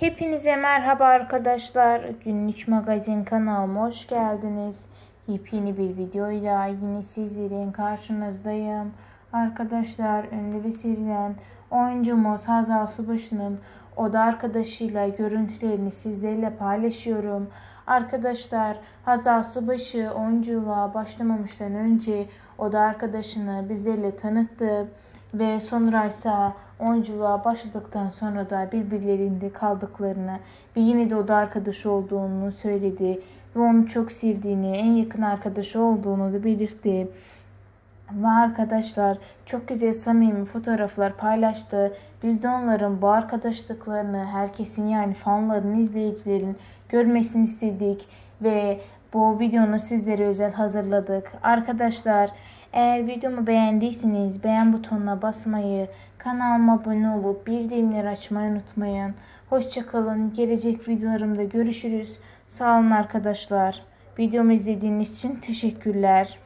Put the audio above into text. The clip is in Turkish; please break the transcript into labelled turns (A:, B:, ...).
A: Hepinize merhaba arkadaşlar. Günlük magazin kanalıma hoş geldiniz. Yepyeni bir videoyla yine sizlerin karşınızdayım. Arkadaşlar ünlü ve sevilen oyuncumuz Hazal Subaşı'nın oda arkadaşıyla görüntülerini sizlerle paylaşıyorum. Arkadaşlar Hazal Subaşı oyunculuğa başlamamıştan önce oda arkadaşını bizlerle tanıttı ve sonra ise oyunculuğa başladıktan sonra da birbirlerinde kaldıklarını ve yine de o da arkadaş olduğunu söyledi ve onu çok sevdiğini, en yakın arkadaşı olduğunu da belirtti. Ve arkadaşlar çok güzel samimi fotoğraflar paylaştı. Biz de onların bu arkadaşlıklarını herkesin yani fanların, izleyicilerin görmesini istedik ve bu videonu sizlere özel hazırladık. Arkadaşlar eğer videomu beğendiyseniz beğen butonuna basmayı, kanalıma abone olup bildirimleri açmayı unutmayın. Hoşçakalın. Gelecek videolarımda görüşürüz. Sağ olun arkadaşlar. Videomu izlediğiniz için teşekkürler.